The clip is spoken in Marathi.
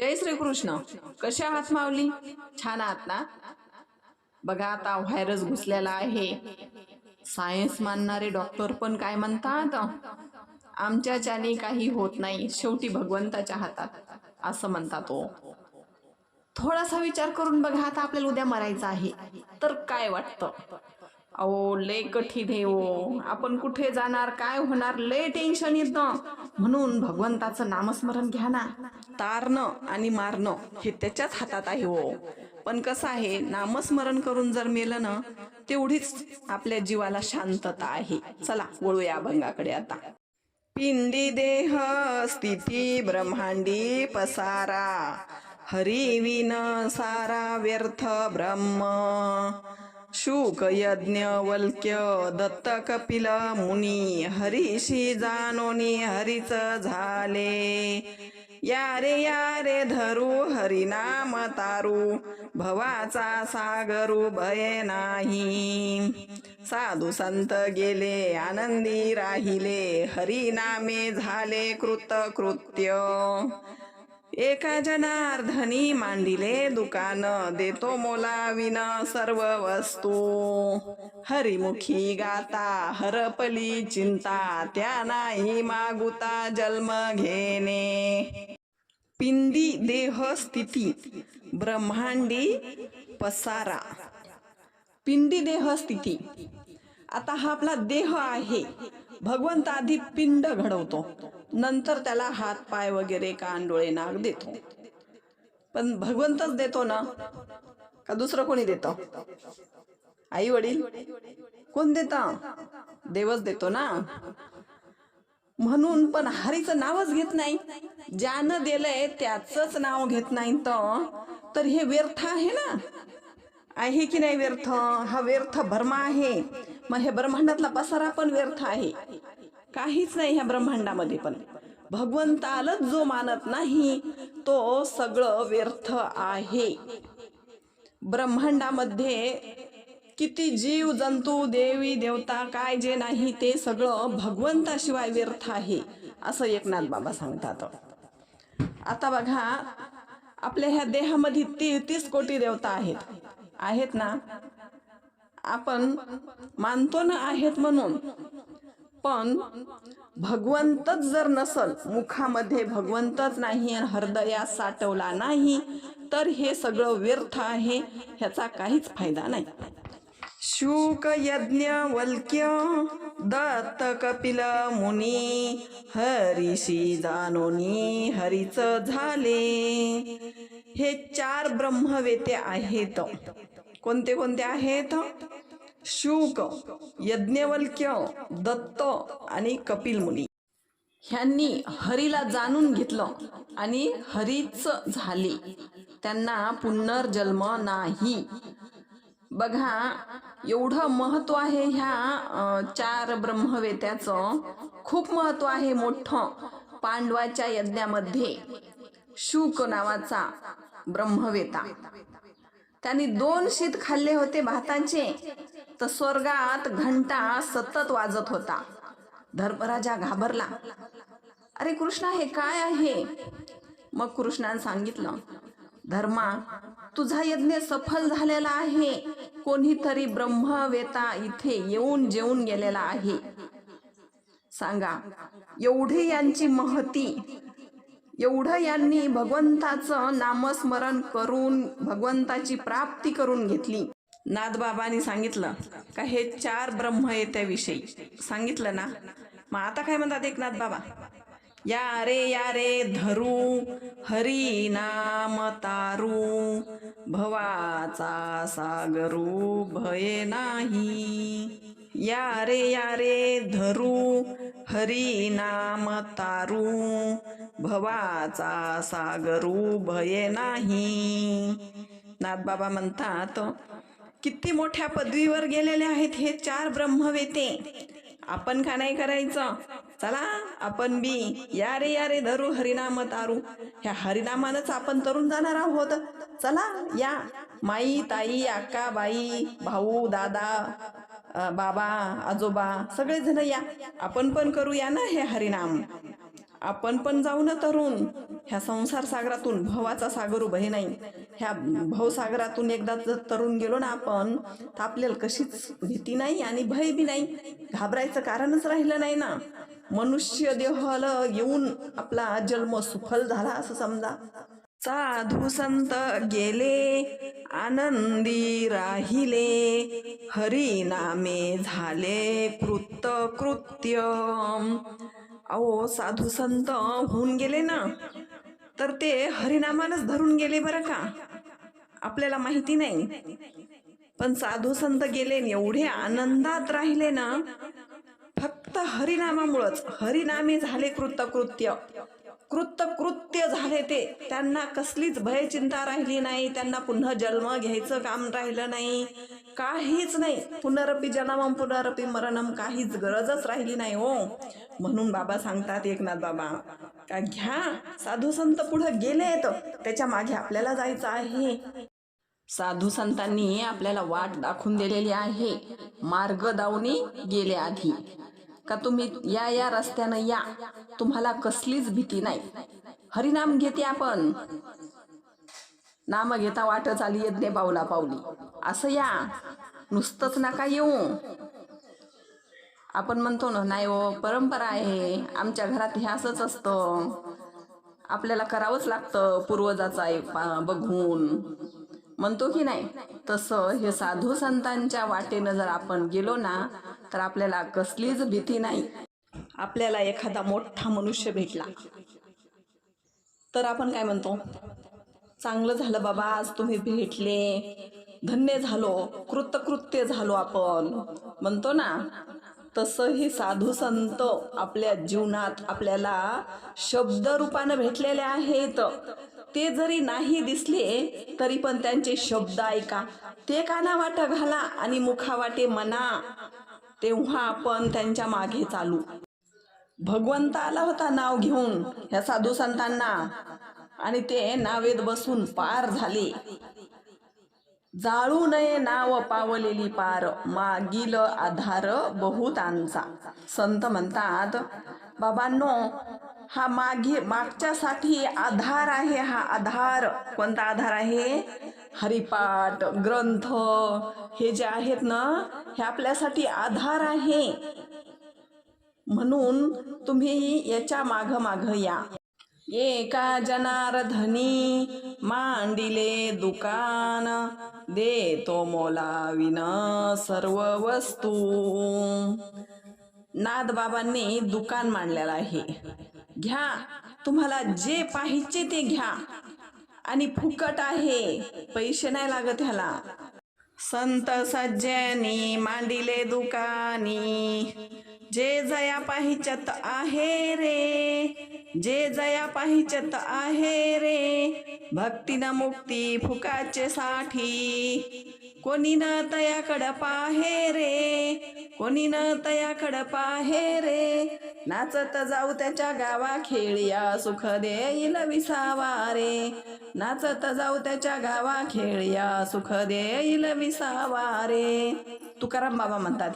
जय श्रीकृष्ण. कशा आहात माऊली? छान आहात ना? बघा आता व्हायरस घुसलेला आहे. सायन्स मानणारे डॉक्टर पण काय म्हणतात? आमच्याच्याने काही होत नाही. शेवटी भगवंताच्या हातात असं म्हणतात तो थोडासा विचार करून बघा आता आपल्याला उद्या मरायचं आहे. तर काय वाटतं? अहो लय कठीण आहे हो. आपण कुठे जाणार काय होणार लय टेन्शन येतं. म्हणून भगवंताचं नामस्मरण घ्या ना. तारणं आणि मारणं हे त्याच्याच हातात आहे हो. पण कसं आहे नामस्मरण करून जर मेलं ना तेवढीच आपल्या जीवाला शांतता आहे. चला वळूया अभंगाकडे आता. पिंडी देह स्थिती ब्रह्मांडी पसारा. हरिविन सारा व्यर्थ ब्रह्म. शुक यज्ञ वल्क्य दत्त कपिल मुनी हरीशी जानोनी हरीच झाले. यारे यारे या रे धरू हरिनाम तारू भवाचा सागरू भय नाही. साधू संत गेले आनंदी राहिले हरिनामे झाले कृत कृत्य एका जनार्धनी मांडिले दुकान देतो मोलाविन सर्व वस्तू. हरिमुखी गाता हरपली चिंता त्या नाही मागुता जन्म घेणे. पिंडी देह स्थिती ब्रह्मांडी पसारा. पिंडी देह स्थिती. आता हा आपला देह आहे. भगवंत आधी पिंड घडवतो. नंतर त्याला हात पाय वगैरे कान डोळे नाक देतो. पण भगवंतच देतो ना? का दुसरं कोणी देतो? आई वडील? कोण देत? देवच देतो ना? म्हणून पण हरीचं नावच घेत नाही. ज्यानं दिलंय त्याच नाव घेत नाही तर? तर हे व्यर्थ आहे ना? आहे की नाही व्यर्थ? हा व्यर्थ भरमा आहे. मग हे ब्रह्मांडातला पसारा पण व्यर्थ आहे. काहीच नाही ह्या ब्रह्मांडामध्ये पण. भगवंतालाच जो मानत नाही तो सगळं व्यर्थ आहे. ब्रह्मांडामध्ये किती जीव जंतू देवी देवता काय जे नाही ते सगळं भगवंताशिवाय व्यर्थ आहे असं एकनाथ बाबा सांगतात. आता बघा आपल्या ह्या देहामध्ये तेहतीस कोटी देवता आहेत. आहेत ना? आपण मानतो ना आहेत म्हणून. पण भगवंतच जर नसल मुखामध्ये भगवंतच नाही आणि हृदयात साठवला नाही तर हे सगळं व्यर्थ आहे ह्याचा काहीच फायदा नाही. शुक यज्ञ वल्क्य दत्त कपिल मुनी हरीशी जाणोनी हरीच झाले. हे चार ब्रह्मवेते आहेत. कोणते कोणते आहेत? शुक यज्ञवल्क्य दत्त आणि कपिल मुनी. ह्यांनी हरीला जाणून घेतलं आणि हरीच झाले. त्यांना पुनर्जन्म नाही. बघा एवढं महत्त्व आहे ह्या चार ब्रह्मवेत्याचं. खूप महत्त्व आहे मोठं पांडवाच्या यज्ञामध्ये. शुक नावाचा ब्रह्मवेता. त्यांनी दोन शीत खाल्ले होते भाताचे. तर स्वर्गात घंटा सतत वाजत होता. धर्मराजा घाबरला. अरे कृष्णा हे काय आहे? मग कृष्णाने सांगितलं धर्मा तुझा यज्ञ सफल झालेला आहे. कोणीतरी ब्रह्मवेता इथे येऊन जेवून गेलेला आहे. सांगा एवढी यांची महती एवढं यांनी भगवंताचं नामस्मरण करून भगवंताची प्राप्ती करून घेतली. नाथबाबांनी सांगितलं का हे चार ब्रह्म येत्याविषयी सांगितलं ना? मग आता काय म्हणतात एकनाथ बाबा या रे या रे धरू हरी नाम तारू भवाचा सागरू भय नाही. या रे या रे धरू हरी नाम तारू भवाचा सागरू भय नाही. नाथबाबा म्हणतात किती मोठ्या पदवीवर गेलेले आहेत हे चार ब्रह्मवेते. आपण का नाही करायचं? चला आपण बी. या रे या रे धरू हरिनाम तारू ह्या हरिनामानच आपण तरुण जाणार आहोत. चला या. माई ताई आका बाई भाऊ दादा बाबा आजोबा सगळेजण या. आपण पण करूया ना हे हरिनाम. आपण पण जाऊ ना तरुण. ह्या संसार सागरातून भवाचा सागर उभे नाही. ह्या भवसागरातून एकदा जर तरुण गेलो ना आपण तर आपल्याला कशीच भीती नाही आणि भय बी नाही. घाबरायचं कारणच राहिलं नाही ना. मनुष्य देहाला येऊन आपला जन्म सुफल झाला असं समजा. साधू संत गेले आनंदी राहिले. हरी नामे झाले कृत कृत्य अहो साधू संत होऊन गेले ना तर ते हरिनामानच धरून गेले बरं का? आपल्याला माहिती नाही. पण साधू संत गेले एवढे आनंदात राहिले ना फक्त हरिनामामुळंच. हरिनामे झाले कृतकृत्य. कृतकृत्य झाले ते. त्यांना कसलीच भयचिंता राहिली नाही. त्यांना पुन्हा जन्म घ्यायचं काम राहिलं नाही. काहीच नाही. पुनरपी जन्मम पुनरपी मरणम काहीच गरजच राहिली नाही हो. म्हणून बाबा सांगतात एकनाथ बाबा का घ्या साधू संत पुढे गेलेत. त्याच्यामागे आपल्याला जायचं आहे. साधू संतांनी आपल्याला वाट दाखवून दिलेली आहे. मार्ग दावणी गेले आधी. का तुम्ही या या रस्त्यानं या. तुम्हाला कसलीच भीती नाही. हरिनाम घेते आपण. नाम घेता वाट चाली यज्ञ पावला पावली. असं या. नुसतंच नका येऊ. आपण म्हणतो ना नाही हो परंपरा आहे. आमच्या घरात हे असंच असतं. आपल्याला करावंच लागतं पूर्वजाचा एक बघून. म्हणतो की नाही तसं हे साधू संतांच्या वाटेनं जर आपण गेलो ना तर आपल्याला कसलीच भीती नाही. आपल्याला एखादा मोठा मनुष्य भेटला. तर आपण काय म्हणतो? चांगलं झालं बाबा आज तुम्ही भेटले. धन्य झालो कृतकृत्य झालो आपण. म्हणतो ना तसं हे साधू संत आपल्या जीवनात आपल्याला शब्द रूपानं भेटलेले आहेत. ते जरी नाही दिसले तरी पण त्यांचे शब्द ऐका. ते काना वाट घाला आणि मुखावाटे मना. तेव्हा आपण त्यांच्या मागे चालू. भगवंत आला होता नाव घेऊन ह्या साधू संतांना. आणि ते नावेत बसून पार झाले. जाळू नये नाव पावलेली पार मागील आधार बहुतांचा. संत म्हणतात बाबांनो हा मागे मागच्यासाठी आधार आहे हा आधार. कोणता आधार आहे? हरिपाठ ग्रंथ. हे जे आहेत ना हे आपल्यासाठी आधार आहे. म्हणून तुम्ही याच्या माग माग या. एका जनार्धनी मांडिले दुकान देतो मोलाविन सर्व वस्तू. नादबाबांनी दुकान मांडलेलं आहे. घ्या तुम्हाला जे पाहिजे ते घ्या. आणि फुकट आहे पैसे नाही लागत ह्याला. संत सज्जनी मांडिले दुकानी जे जया पाहिजत आहे रे. जे जया पाहिचत आहे रे. भक्तीनं मुक्ती फुकाचे साठी. कोणी न तयाकड पाहे रे. कोणी न तयाकड पाहे रे. नाचत जाऊ त्याच्या गावा खेळया सुख देईल विसावा रे. नाचत जाऊ त्याच्या गावा खेळया सुख देईल विसावा रे. तुकाराम बाबा म्हणतात